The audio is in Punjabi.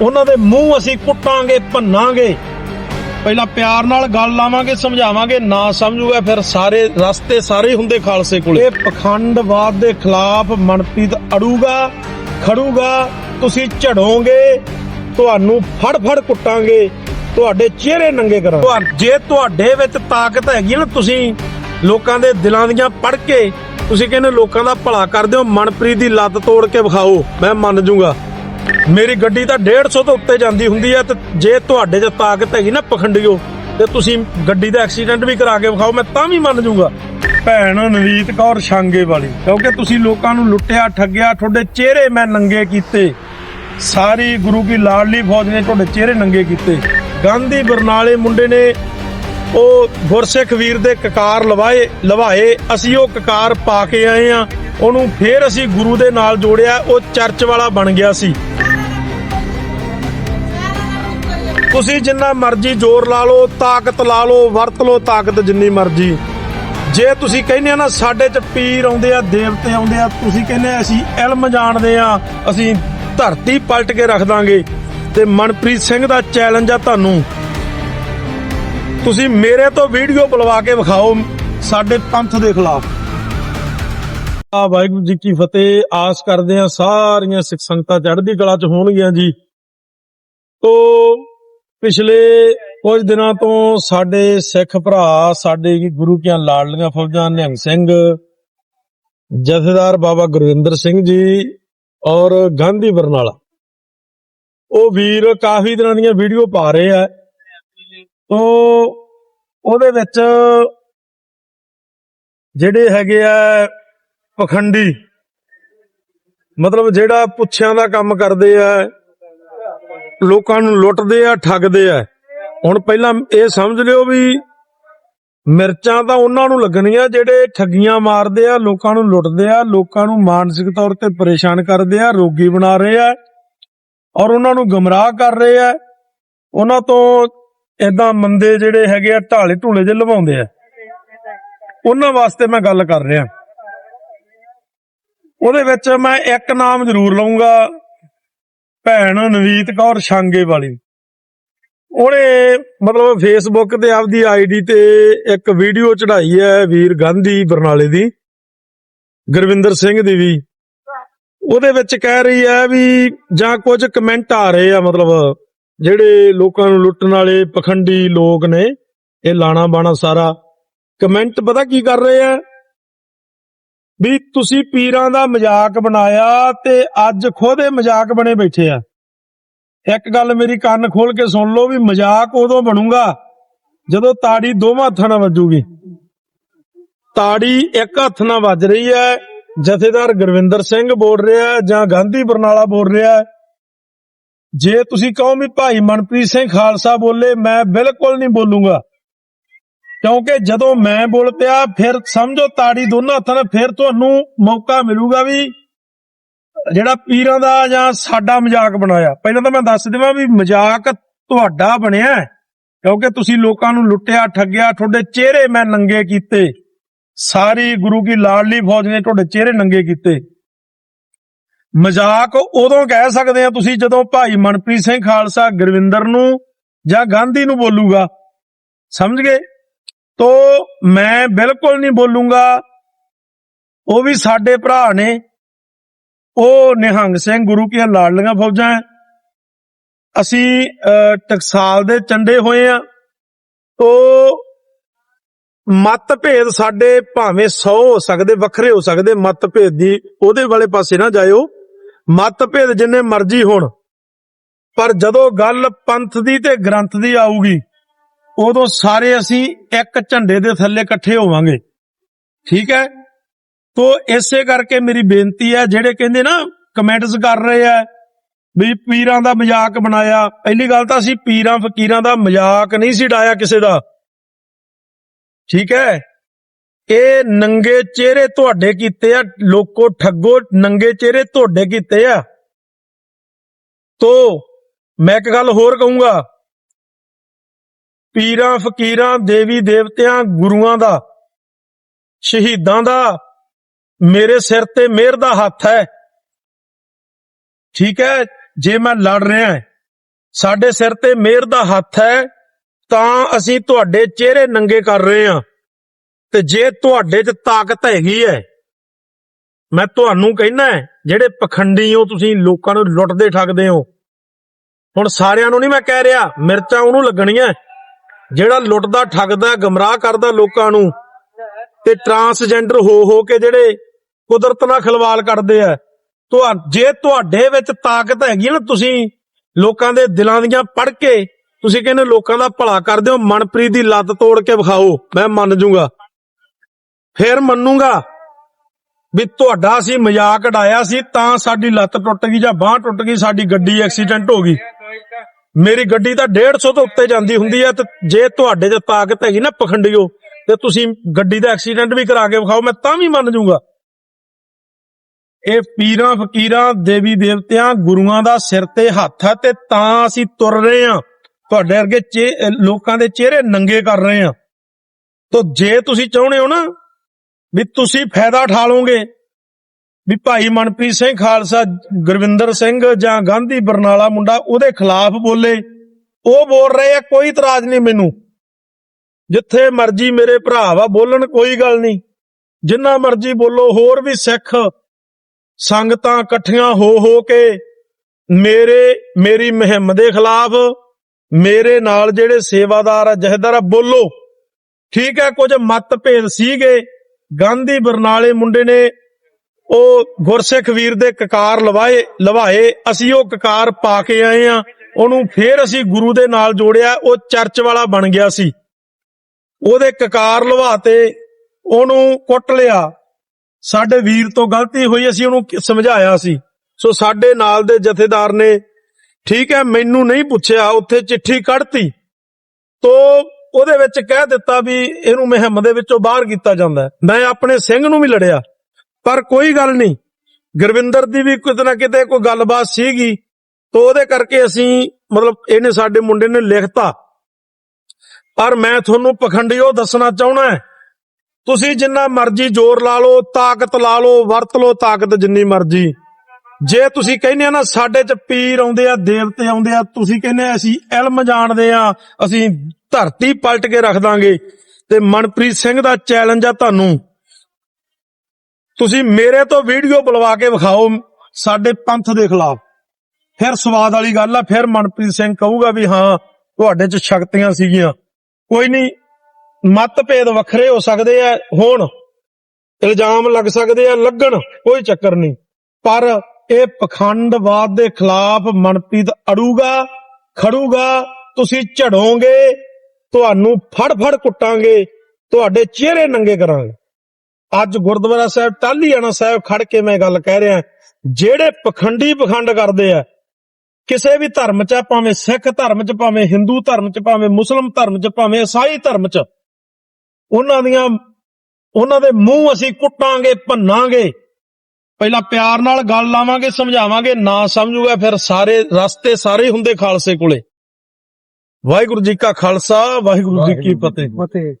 ਉਹਨਾਂ ਦੇ ਮੂੰਹ ਅਸੀਂ ਕੁੱਟਾਂਗੇ, ਭੰਨਾਂਗੇ। ਪਹਿਲਾਂ ਪਿਆਰ ਨਾਲ ਗੱਲ ਲਾਵਾਂਗੇ, ਸਮਝਾਵਾਂਗੇ, ਨਾ ਸਮਝੂਗਾ, ਫਿਰ ਸਾਰੇ ਰਸਤੇ ਸਾਰੇ ਹੁੰਦੇ ਖਾਲਸੇ ਕੋਲੇ। ਇਹ ਪਖੰਡਵਾਦ ਦੇ ਖਿਲਾਫ ਮਨਪ੍ਰੀਤ ਅੜੂਗਾ, ਖੜੂਗਾ, ਤੁਸੀਂ ਝੜੋਗੇ, ਤੁਹਾਨੂੰ ਫੜ ਫੜ ਕੁੱਟਾਂਗੇ, ਤੁਹਾਡੇ ਚਿਹਰੇ ਨੰਗੇ ਕਰਾਂਗੇ। ਜੇ ਤੁਹਾਡੇ ਵਿੱਚ ਤਾਕਤ ਹੈਗੀ ਹੈ ਨਾ ਤੁਸੀਂ, ਲੋਕਾਂ ਦੇ ਦਿਲਾਂ ਦੀਆਂ ਪੜ ਕੇ, ਤੁਸੀਂ ਕਹਿੰਦੇ ਲੋਕਾਂ ਦਾ ਭਲਾ ਕਰਦੇ ਹੋ ਮਨਪ੍ਰੀਤ ਦੀ ਲੱਤ ਤੋੜ ਕੇ ਵਿਖਾਓ, ਮੈਂ ਮੰਨ ਜੂਗਾ। ਮੇਰੀ ਗੱਡੀ ਤਾਂ 150 ਤੋਂ ਉੱਤੇ ਜਾਂਦੀ ਹੁੰਦੀ ਹੈ ਤੇ ਜੇ ਤੁਹਾਡੇ 'ਚ ਤਾਕਤ ਹੈਗੀ ਨਾ ਪਖੰਡੀਓ, ਤੇ ਤੁਸੀਂ ਗੱਡੀ ਦਾ ਐਕਸੀਡੈਂਟ ਵੀ ਕਰਾ ਕੇ ਵਿਖਾਓ, ਮੈਂ ਤਾਂ ਵੀ ਮੰਨ ਜੂਗਾ। ਭੈਣ ਨਵੀਤ ਕੌਰ ਛਾਂਗੇ ਵਾਲੀ, ਕਿਉਂਕਿ ਤੁਸੀਂ ਲੋਕਾਂ ਨੂੰ ਲੁੱਟਿਆ, ਠੱਗਿਆ, ਤੁਹਾਡੇ ਚਿਹਰੇ ਮੈਂ ਨੰਗੇ ਕੀਤੇ। ਸਾਰੀ ਗੁਰੂ ਕੀ ਲਾਡਲੀ ਫੌਜ ਨੇ ਤੁਹਾਡੇ ਚਿਹਰੇ ਨੰਗੇ ਕੀਤੇ। ਗਾਂਧੀ ਬਰਨਾਲੇ ਮੁੰਡੇ ਨੇ ਉਹ ਗੁਰਸਿੱਖ ਵੀਰ ਦੇ ਕਕਾਰ ਲਵਾਏ ਲਵਾਏ, ਅਸੀਂ ਉਹ ਕਕਾਰ ਪਾ ਕੇ ਆਏ ਆ ਉਹਨੂੰ ਫੇਰ ਅਸੀਂ ਗੁਰੂ ਦੇ ਨਾਲ ਜੋੜਿਆ, ਉਹ ਚਰਚ ਵਾਲਾ ਬਣ ਗਿਆ ਸੀ। ਤੁਸੀਂ ਜਿੰਨਾ ਮਰਜ਼ੀ ਜ਼ੋਰ ਲਾ ਲਓ, ਤਾਕਤ ਲਾ ਲਓ, ਵਰਤ ਲਓ ਤਾਕਤ ਜਿੰਨੀ ਮਰਜ਼ੀ। ਜੇ ਤੁਸੀਂ ਕਹਿੰਦੇ ਆ ਨਾ, ਸਾਡੇ ਚ ਪੀਰ ਆਉਂਦੇ ਆ, ਦੇਵਤੇ ਆਉਂਦੇ ਆ, ਤੁਸੀਂ ਕਹਿੰਦੇ ਆ, ਅਸੀਂ ਇਲਮ ਜਾਣਦੇ ਆ, ਅਸੀਂ ਧਰਤੀ ਪਲਟ ਕੇ ਰੱਖ ਦਾਂਗੇ। ਤੇ ਮਨਪ੍ਰੀਤ ਸਿੰਘ ਦਾ ਚੈਲੰਜ ਆ ਤੁਹਾਨੂੰ। ਤੁਸੀਂ ਮੇਰੇ ਤੋਂ ਵੀਡੀਓ ਬੁਲਵਾ ਕੇ ਵਿਖਾਓ ਸਾਡੇ ਪੰਥ ਦੇ ਖਿਲਾਫ। ਆ ਵਾਹਿਗੁਰੂ ਜੀ ਕੀ ਫਤਿਹ, ਆਸ ਕਰਦੇ ਆ ਸਾਰੀਆਂ ਸਿੱਖ ਸੰਗਤਾਂ ਚੜ੍ਹਦੀ ਕਲਾ ਚ ਹੋਣਗੀਆਂ ਜੀ। ਤੋ ਪਿਛਲੇ ਕੁਝ ਦਿਨਾਂ ਤੋਂ ਸਾਡੇ ਸਿੱਖ ਭਰਾ, ਸਾਡੇ ਗੁਰੂ ਕੀਆਂ ਲਾਡਲੀਆਂ ਫੌਜਾਂ ਨਿਹੰਗ ਸਿੰਘ, ਜਥੇਦਾਰ ਬਾਬਾ ਗੁਰਵਿੰਦਰ ਸਿੰਘ ਜੀ ਔਰ ਗਾਂਧੀ ਬਰਨਾਲਾ। ਉਹ ਵੀਰ ਕਾਫੀ ਦਿਨਾਂ ਦੀਆਂ ਵੀਡੀਓ ਪਾ ਰਹੇ ਆ। ਤੋ ਉਹਦੇ ਵਿੱਚ ਜਿਹੜੇ ਹੈਗੇ ਆ ਪਖੰਡੀ, ਮਤਲਬ ਜਿਹੜਾ ਪੁੱਛਿਆਂ ਦਾ ਕੰਮ ਕਰਦੇ ਆ ਲੋਕਾਂ ਨੂੰ ਲੁੱਟਦੇ ਆ, ਠੱਗਦੇ ਆ। ਹੁਣ ਪਹਿਲਾਂ ਇਹ ਸਮਝ ਲਿਓ ਵੀ ਮਿਰਚਾਂ ਤਾਂ ਉਹਨਾਂ ਨੂੰ ਲੱਗਣੀਆਂ ਜਿਹੜੇ ਠੱਗੀਆਂ ਮਾਰਦੇ ਆ, ਲੋਕਾਂ ਨੂੰ ਲੁੱਟਦੇ ਆ, ਲੋਕਾਂ ਨੂੰ ਮਾਨਸਿਕ ਤੌਰ ਤੇ ਪਰੇਸ਼ਾਨ ਕਰਦੇ ਆ, ਰੋਗੀ ਬਣਾ ਰਹੇ ਆ ਔਰ ਉਹਨਾਂ ਨੂੰ ਗਮਰਾਹ ਕਰ ਰਹੇ ਆ। ਉਹਨਾਂ ਤੋਂ ਇਦਾਂ ਮੰਦੇ ਜਿਹੜੇ ਹੈਗੇ ਆ, ਢਾਲੇ ਢੂਲੇ ਜੇ ਲਵਾਉਂਦੇ ਆ। ਉਹਨਾਂ ਵਾਸਤੇ ਮੈਂ ਗੱਲ ਕਰ ਰਿਹਾ। ਉਹਦੇ ਵਿੱਚ ਮੈਂ ਇੱਕ ਨਾਮ ਜ਼ਰੂਰ ਲਵਾਂਗਾ ਭੈਣ ਨਵੀਤ ਕੌਰ ਛਾਂਗੇ ਵਾਲੀ। ਉਹਨੇ ਮਤਲਬ ਫੇਸਬੁੱਕ ਤੇ ਆਪਦੀ ਆਈਡੀ ਤੇ ਇੱਕ ਵੀਡੀਓ ਚੜਾਈ ਹੈ ਵੀਰ ਗਾਂਧੀ ਬਰਨਾਲੇ ਦੀ, ਗੁਰਵਿੰਦਰ ਸਿੰਘ ਦੀ ਵੀ। ਉਹਦੇ ਵਿੱਚ ਕਹਿ ਰਹੀ ਹੈ ਵੀ ਜਾਂ ਕੁਝ ਕਮੈਂਟ ਆ ਰਹੇ ਆ ਮਤਲਬ ਜਿਹੜੇ ਲੋਕਾਂ ਨੂੰ ਲੁੱਟਣ ਵਾਲੇ ਪਖੰਡੀ ਲੋਕ ਨੇ, ਇਹ ਲਾਣਾ ਬਾਣਾ ਸਾਰਾ। ਕਮੈਂਟ ਪਤਾ ਕੀ ਕਰ ਰਹੇ ਆ? ਵੀ ਤੁਸੀਂ ਪੀਰਾਂ ਦਾ ਮਜ਼ਾਕ ਬਣਾਇਆ ਤੇ ਅੱਜ ਖੁਦ ਇਹ ਮਜ਼ਾਕ ਬਣੇ ਬੈਠੇ ਆ। ਇੱਕ ਗੱਲ ਮੇਰੀ ਕੰਨ ਖੋਲ ਕੇ ਸੁਣ ਲਓ ਵੀ ਮਜ਼ਾਕ ਉਦੋਂ ਬਣੂਗਾ ਜਦੋਂ ਤਾੜੀ ਦੋਵਾਂ ਹੱਥਾਂ ਨਾਲ ਵੱਜੂਗੀ। ਤਾੜੀ ਇੱਕ ਹੱਥ ਨਾਲ ਵੱਜ ਰਹੀ ਹੈ, ਜਥੇਦਾਰ ਗੁਰਵਿੰਦਰ ਸਿੰਘ ਬੋਲ ਰਿਹਾ ਜਾਂ ਗਾਂਧੀ ਬਰਨਾਲਾ ਬੋਲ ਰਿਹਾ ਜੇ ਤੁਸੀਂ ਕਹੋ ਵੀ ਭਾਈ ਮਨਪ੍ਰੀਤ ਸਿੰਘ ਖਾਲਸਾ ਬੋਲੇ, ਮੈਂ ਬਿਲਕੁਲ ਨਹੀਂ ਬੋਲੂਗਾ। ਕਿਉਂਕਿ ਜਦੋਂ ਮੈਂ ਬੋਲ ਪਿਆ, ਫਿਰ ਸਮਝੋ ਤਾੜੀ ਦੋਨਾਂ ਹੱਥਾਂ ਨਾਲ, ਫਿਰ ਤੁਹਾਨੂੰ ਮੌਕਾ ਮਿਲੂਗਾ ਵੀ ਜਿਹੜਾ ਪੀਰਾਂ ਦਾ ਜਾਂ ਸਾਡਾ ਮਜ਼ਾਕ ਬਣਾਇਆ। ਪਹਿਲਾਂ ਤਾਂ ਮੈਂ ਦੱਸ ਦੇਵਾਂ ਵੀ ਮਜ਼ਾਕ ਤੁਹਾਡਾ ਬਣਿਆ ਕਿਉਂਕਿ ਤੁਸੀਂ ਲੋਕਾਂ ਨੂੰ ਲੁੱਟਿਆ, ਠੱਗਿਆ, ਤੁਹਾਡੇ ਚਿਹਰੇ ਮੈਂ ਨੰਗੇ ਕੀਤੇ। ਸਾਰੀ ਗੁਰੂ ਕੀ ਲਾਡਲੀ ਫੌਜ ਨੇ ਤੁਹਾਡੇ ਚਿਹਰੇ ਨੰਗੇ ਕੀਤੇ। ਮਜ਼ਾਕ ਉਦੋਂ ਕਹਿ ਸਕਦੇ ਆ ਤੁਸੀਂ ਜਦੋਂ ਭਾਈ ਮਨਪ੍ਰੀਤ ਸਿੰਘ ਖਾਲਸਾ ਗੁਰਵਿੰਦਰ ਨੂੰ ਜਾਂ ਗਾਂਧੀ ਨੂੰ ਬੋਲੂਗਾ। ਸਮਝ ਗਏ? ਤੋ ਮੈਂ ਬਿਲਕੁਲ ਨਹੀਂ ਬੋਲੂੰਗਾ। ਉਹ ਵੀ ਸਾਡੇ ਭਰਾ ਨੇ। ਉਹ ਨਿਹੰਗ ਸਿੰਘ ਗੁਰੂ ਕੀ ਲਾਡਲੀਆਂ ਫੌਜਾਂ ਹੈ। ਅਸੀਂ ਅਹ, ਟਕਸਾਲ ਦੇ ਚੰਡੇ ਹੋਏ ਆ ਤੋ ਮਤਭੇਦ ਸਾਡੇ ਭਾਵੇਂ 100 ਹੋ ਸਕਦੇ ਵੱਖਰੇ ਹੋ ਸਕਦੇ ਮਤਭੇਦ ਦੀ ਉਹਦੇ ਵਾਲੇ ਪਾਸੇ ਨਾ ਜਾਇਓ। ਮਤਭੇਦ ਜਿੰਨੇ ਮਰਜ਼ੀ ਹੋਣ। ਪਰ ਜਦੋਂ ਗੱਲ ਪੰਥ ਦੀ ਤੇ ਗ੍ਰੰਥ ਦੀ ਆਊਗੀ ਉਦੋਂ ਸਾਰੇ ਅਸੀਂ ਇੱਕ ਝੰਡੇ ਦੇ ਥੱਲੇ ਇਕੱਠੇ ਹੋਵਾਂਗੇ। ਠੀਕ ਹੈ? ਤੋ ਇਸੇ ਕਰਕੇ ਮੇਰੀ ਬੇਨਤੀ ਹੈ, ਜਿਹੜੇ ਕਹਿੰਦੇ ਨਾ, ਕਮੈਂਟਸ ਕਰ ਰਹੇ ਆ, ਵੀ ਪੀਰਾਂ ਦਾ ਮਜ਼ਾਕ ਬਣਾਇਆ। ਪਹਿਲੀ ਗੱਲ ਤਾਂ ਅਸੀਂ ਪੀਰਾਂ, ਫਕੀਰਾਂ ਦਾ ਮਜ਼ਾਕ ਨਹੀਂ ਸੀ ਡਾਇਆ ਕਿਸੇ ਦਾ। ਠੀਕ ਹੈ? ਇਹ ਨੰਗੇ ਚਿਹਰੇ ਤੁਹਾਡੇ ਕੀਤੇ ਆ, ਲੋਕੋ ਠੱਗੋ ਨੰਗੇ ਚਿਹਰੇ ਤੁਹਾਡੇ ਕੀਤੇ ਆ। ਤੋ ਮੈਂ ਇੱਕ ਗੱਲ ਹੋਰ ਕਹੂੰਗਾ ਪੀਰਾਂ, ਫਕੀਰਾਂ, ਦੇਵੀ ਦੇਵਤਿਆਂ, ਗੁਰੂਆਂ ਦਾ, ਸ਼ਹੀਦਾਂ ਦਾ ਮੇਰੇ ਸਿਰ ਤੇ ਮਿਹਰ ਦਾ ਹੱਥ ਹੈ। ਠੀਕ ਹੈ, ਜੇ ਮੈਂ ਲੜ ਰਿਹਾ ਸਾਡੇ ਸਿਰ ਤੇ ਮਿਹਰ ਦਾ ਹੱਥ ਹੈ, ਤਾਂ ਅਸੀਂ ਤੁਹਾਡੇ ਚਿਹਰੇ ਨੰਗੇ ਕਰ ਰਹੇ ਹਾਂ। ਤੇ ਜੇ ਤੁਹਾਡੇ 'ਚ ਤਾਕਤ ਹੈਗੀ ਹੈ, ਮੈਂ ਤੁਹਾਨੂੰ ਕਹਿੰਦਾ ਜਿਹੜੇ ਪਖੰਡੀ ਹੋ ਤੁਸੀਂ ਲੋਕਾਂ ਨੂੰ ਲੁੱਟਦੇ ਠੱਗਦੇ ਹੋ। ਹੁਣ ਸਾਰਿਆਂ ਨੂੰ ਨਹੀਂ ਮੈਂ ਕਹਿ ਰਿਹਾ, ਮਿਰਚਾਂ ਉਹਨੂੰ ਲੱਗਣੀਆਂ। ਜਿਹੜਾ ਲੁੱਟਦਾ, ਠੱਗਦਾ, ਗਮਰਾਹ ਕਰਦਾ ਲੋਕਾਂ ਨੂੰ ਤੇ ਟਰਾਂਸਜੈਂਡਰ ਹੋ ਹੋ ਕੇ ਜਿਹੜੇ ਕੁਦਰਤ ਨਾਲ ਖਿਲਵਾੜ ਕਰਦੇ ਆ, ਤੁਹਾ, ਜੇ ਤੁਹਾਡੇ ਵਿੱਚ ਤਾਕਤ ਹੈਗੀ ਹੈ ਨਾ ਤੁਸੀਂ ਲੋਕਾਂ ਦੇ ਦਿਲਾਂ ਦੀਆਂ ਪੜ ਕੇ ਤੁਸੀਂ ਕਹਿੰਦੇ ਲੋਕਾਂ ਦਾ ਭਲਾ ਕਰਦੇ ਹੋ ਮਨਪ੍ਰੀਤ ਦੀ ਲੱਤ ਤੋੜ ਕੇ ਵਿਖਾਓ, ਮੈਂ ਮੰਨ ਜੂਗਾ। ਫੇਰ ਮੰਨੂਗਾ ਵੀ ਤੁਹਾਡਾ ਅਸੀਂ ਮਜ਼ਾਕ ਉਡਾਇਆ ਸੀ, ਤਾਂ ਸਾਡੀ ਲੱਤ ਟੁੱਟ ਗਈ ਜਾਂ ਬਾਹ ਟੁੱਟ ਗਈ, ਸਾਡੀ ਗੱਡੀ ਐਕਸੀਡੈਂਟ ਹੋ ਗਈ। ਮੇਰੀ ਗੱਡੀ ਤਾਂ 150 ਤੋਂ ਉੱਤੇ ਜਾਂਦੀ ਹੁੰਦੀ ਹੈ ਤੇ ਜੇ ਤੁਹਾਡੇ 'ਚ ਤਾਕਤ ਹੈਗੀ ਨਾ ਪਖੰਡੀਓ, ਤੇ ਤੁਸੀਂ ਗੱਡੀ ਦਾ ਐਕਸੀਡੈਂਟ ਵੀ ਕਰਾ ਕੇ ਵਿਖਾਓ, ਮੈਂ ਤਾਂ ਵੀ ਮੰਨ ਜੂਗਾ ਇਹ ਪੀਰਾਂ, ਫਕੀਰਾਂ, ਦੇਵੀ ਦੇਵਤਿਆਂ, ਗੁਰੂਆਂ ਦਾ ਸਿਰ ਤੇ ਹੱਥ ਹੈ ਤੇ ਤਾਂ ਅਸੀਂ ਤੁਰ ਰਹੇ ਹਾਂ। ਤੁਹਾਡੇ ਵਰਗੇ ਚੇ- ਲੋਕਾਂ ਦੇ ਚਿਹਰੇ ਨੰਗੇ ਕਰ ਰਹੇ ਹਾਂ। ਤੋ ਜੇ ਤੁਸੀਂ ਚਾਹੁੰਦੇ ਹੋ ਨਾ ਵੀ ਤੁਸੀਂ ਫਾਇਦਾ ਉਠਾ ਲਓਗੇ ਵੀ ਭਾਈ ਮਨਪ੍ਰੀਤ ਸਿੰਘ ਖਾਲਸਾ, ਗੁਰਵਿੰਦਰ ਸਿੰਘ ਜਾਂ ਗਾਂਧੀ ਬਰਨਾਲਾ ਮੁੰਡਾ ਉਹਦੇ ਖਿਲਾਫ ਬੋਲੇ। ਉਹ ਬੋਲ ਰਹੇ ਆ, ਕੋਈ ਇਤਰਾਜ਼ ਨਹੀਂ ਮੈਨੂੰ। ਜਿੱਥੇ ਮਰਜ਼ੀ ਮੇਰੇ ਭਰਾ ਵਾ, ਬੋਲਣ ਕੋਈ ਗੱਲ ਨਹੀਂ। ਜਿੰਨਾ ਮਰਜ਼ੀ ਬੋਲੋ, ਹੋਰ ਵੀ ਸਿੱਖ ਸੰਗਤਾਂ ਇਕੱਠੀਆਂ ਹੋ ਹੋ ਕੇ ਮੇਰੇ, ਮੇਰੀ ਮੁਹਿੰਮ ਦੇ ਖਿਲਾਫ, ਮੇਰੇ ਨਾਲ ਜਿਹੜੇ ਸੇਵਾਦਾਰ ਆ, ਜਹੇਦਾਰ ਆ, ਬੋਲੋ। ਠੀਕ ਹੈ, ਕੁਝ ਮਤਭੇਦ ਸੀਗੇ। ਗਾਂਧੀ ਬਰਨਾਲੇ ਮੁੰਡੇ ਨੇ ਉਹ ਗੁਰਸਿੱਖ ਵੀਰ ਦੇ ਕਕਾਰ ਲਵਾਏ ਲਵਾਏ, ਅਸੀਂ ਉਹ ਕਕਾਰ ਪਾ ਕੇ ਆਏ ਆ ਉਹਨੂੰ ਫੇਰ ਅਸੀਂ ਗੁਰੂ ਦੇ ਨਾਲ ਜੋੜਿਆ, ਉਹ ਚਰਚ ਵਾਲਾ ਬਣ ਗਿਆ ਸੀ। ਉਹਦੇ ਕਕਾਰ ਲਵਾਤੇ, ਉਹਨੂੰ ਕੁੱਟ ਲਿਆ। ਸਾਡੇ ਵੀਰ ਤੋਂ ਗਲਤੀ ਹੋਈ, ਅਸੀਂ ਉਹਨੂੰ ਸਮਝਾਇਆ ਸੀ। ਸੋ ਸਾਡੇ ਨਾਲ ਦੇ ਜਥੇਦਾਰ ਨੇ, ਠੀਕ ਹੈ, ਮੈਨੂੰ ਨਹੀਂ ਪੁੱਛਿਆ, ਉੱਥੇ ਚਿੱਠੀ ਕੱਢਤੀ। ਤੋ ਉਹਦੇ ਵਿੱਚ ਕਹਿ ਦਿੱਤਾ ਵੀ ਇਹਨੂੰ ਮੁਹਿੰਮ ਦੇ ਵਿੱਚੋਂ ਬਾਹਰ ਕੀਤਾ ਜਾਂਦਾ ਮੈਂ ਆਪਣੇ ਸਿੰਘ ਨੂੰ ਵੀ ਲੜਿਆ। ਪਰ ਕੋਈ ਗੱਲ ਨਹੀਂ। ਗੁਰਵਿੰਦਰ ਦੀ ਵੀ ਕਿਤੇ ਨਾ ਕਿਤੇ ਕੋਈ ਗੱਲਬਾਤ ਸੀਗੀ ਤੋ ਉਹਦੇ ਕਰਕੇ ਅਸੀਂ ਮਤਲਬ ਇਹਨੇ ਸਾਡੇ ਮੁੰਡੇ ਨੇ ਲਿਖਤਾ। ਪਰ ਮੈਂ ਤੁਹਾਨੂੰ ਪਖੰਡੀਓ ਦੱਸਣਾ ਚਾਹਣਾ ਤੁਸੀਂ ਜਿੰਨਾ ਮਰਜ਼ੀ ਜ਼ੋਰ ਲਾ ਲਓ, ਤਾਕਤ ਲਾ ਲਓ, ਵਰਤ ਲਓ, ਤਾਕਤ ਜਿੰਨੀ ਮਰਜ਼ੀ। ਜੇ ਤੁਸੀਂ ਕਹਿੰਦੇ ਆ ਨਾ, ਸਾਡੇ ਚ ਪੀਰ ਆਉਂਦੇ ਆ, ਦੇਵਤੇ ਆਉਂਦੇ ਆ, ਤੁਸੀਂ ਕਹਿੰਦੇ ਅਸੀਂ ਇਲਮ ਜਾਣਦੇ ਆ, ਅਸੀਂ ਧਰਤੀ ਪਲਟ ਕੇ ਰੱਖ ਦਾਂਗੇ। ਤੇ ਮਨਪ੍ਰੀਤ ਸਿੰਘ ਦਾ ਚੈਲੰਜ ਆ ਤੁਹਾਨੂੰ। ਤੁਸੀਂ ਮੇਰੇ ਤੋਂ ਵੀਡੀਓ ਬੁਲਵਾ ਕੇ ਵਿਖਾਓ ਸਾਡੇ ਪੰਥ ਦੇ ਖਿਲਾਫ। ਫਿਰ ਸਵਾਦ ਵਾਲੀ ਗੱਲ ਆ, ਫਿਰ ਮਨਪ੍ਰੀਤ ਸਿੰਘ ਕਹੂਗਾ ਵੀ ਹਾਂ, ਤੁਹਾਡੇ ਚ ਸ਼ਕਤੀਆਂ ਸੀਗੀਆਂ। ਕੋਈ ਨਹੀਂ ਮਤਭੇਦ ਵੱਖਰੇ ਹੋ ਸਕਦੇ ਆ, ਹੋਣ, ਇਲਜ਼ਾਮ ਲੱਗ ਸਕਦੇ ਆ, ਲੱਗਣ, ਕੋਈ ਚੱਕਰ ਨਹੀਂ ਪਰ ਇਹ ਪਖੰਡਵਾਦ ਦੇ ਖਿਲਾਫ ਮਨਪ੍ਰੀਤ ਅੜੂਗਾ, ਖੜੂਗਾ, ਤੁਸੀਂ ਝੜੋਗੇ, ਤੁਹਾਨੂੰ ਫੜ ਫੜ ਕੁੱਟਾਂਗੇ, ਤੁਹਾਡੇ ਚਿਹਰੇ ਨੰਗੇ ਕਰਾਂਗੇ। ਅੱਜ ਗੁਰਦੁਆਰਾ ਸਾਹਿਬ ਟਾਲੀਆਣਾ ਸਾਹਿਬ ਖੜ ਕੇ ਮੈਂ ਗੱਲ ਕਹਿ ਰਿਹਾ। ਜਿਹੜੇ ਪਖੰਡੀ ਪਖੰਡ ਕਰਦੇ ਆ ਕਿਸੇ ਵੀ ਧਰਮ ਚ ਭਾਵੇਂ ਸਿੱਖ ਧਰਮ ਚ ਭਾਵੇਂ ਹਿੰਦੂ ਧਰਮ ਚ ਭਾਵੇਂ ਮੁਸਲਮ ਧਰਮ ਚ ਭਾਵੇਂ ਈਸਾਈ ਧਰਮ ਚ ਉਹਨਾਂ ਦੀਆਂ ਉਹਨਾਂ ਦੇ ਮੂੰਹ ਅਸੀਂ ਕੁੱਟਾਂਗੇ ਭੰਨਾਂਗੇ। ਪਹਿਲਾਂ ਪਿਆਰ ਨਾਲ ਗੱਲ ਲਾਵਾਂਗੇ ਸਮਝਾਵਾਂਗੇ ਨਾ ਸਮਝੂਗਾ ਫਿਰ ਸਾਰੇ ਰਸਤੇ ਸਾਰੇ ਹੁੰਦੇ ਖਾਲਸੇ ਕੋਲੇ। ਵਾਹਿਗੁਰੂ ਜੀ ਕਾ ਖਾਲਸਾ ਵਾਹਿਗੁਰੂ ਜੀ ਕੀ ਫਤਿਹ। ਫਤਿਹ।